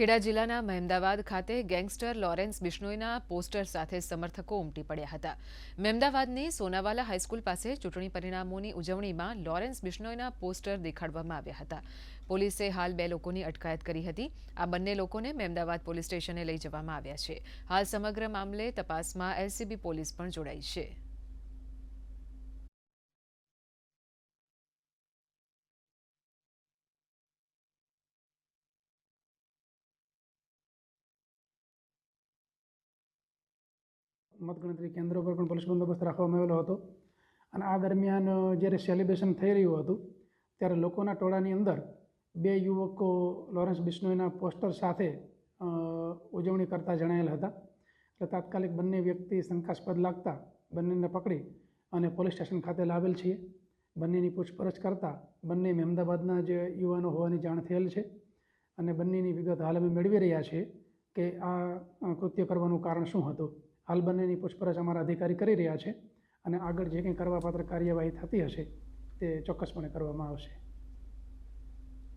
ખેડા જિલ્લાના મહેમદાવાદ ખાતે gangster Lawrence બિશ્નોઈના poster સાથે સમર્થકો ઉમટી પડ્યા હતા. મહેમદાવાદની સોનાવાલા હાઈસ્કૂલ પાસે ચૂંટણી પરિણામોની ઉજવણીમાં લોરેન્સ બિશ્નોઈના પોસ્ટર દેખાડવામાં આવ્યા હતા. પોલીસે હાલ બે લોકોની અટકાયત કરી હતી. આ બંને લોકોને મહેમદાવાદ પોલીસ સ્ટેશને લઈ જવામાં આવ્યા છે. હાલ સમગ્ર મામલે તપાસમાં એલસીબી પોલીસ પણ જોડાઈ છે. મતગણતરી કેન્દ્રો પર પણ પોલીસ બંદોબસ્ત રાખવામાં આવેલો હતો. અને આ દરમિયાન જ્યારે સેલિબ્રેશન થઈ રહ્યું હતું, ત્યારે લોકોના ટોળાની અંદર બે યુવકો લોરેન્સ બિશ્નોઈના પોસ્ટર સાથે ઉજવણી કરતા જણાયેલા હતા. એટલે તાત્કાલિક બંને વ્યક્તિ શંકાસ્પદ લાગતા બંનેને પકડી અને પોલીસ સ્ટેશન ખાતે લાવેલ છીએ. બંનેની પૂછપરછ કરતાં બંને મહેમદાબાદના જે યુવાનો હોવાની જાણ થયેલ છે અને બંનેની વિગત હાલ અમે મેળવી રહ્યા છીએ કે આ કૃત્ય કરવાનું કારણ શું હતું. હાલ બંનેની પૂછપરછ અમારા અધિકારી કરી રહ્યા છે અને આગળ જે કંઈ કરવાપાત્ર કાર્યવાહી થતી હશે તે ચોક્કસપણે કરવામાં આવશે.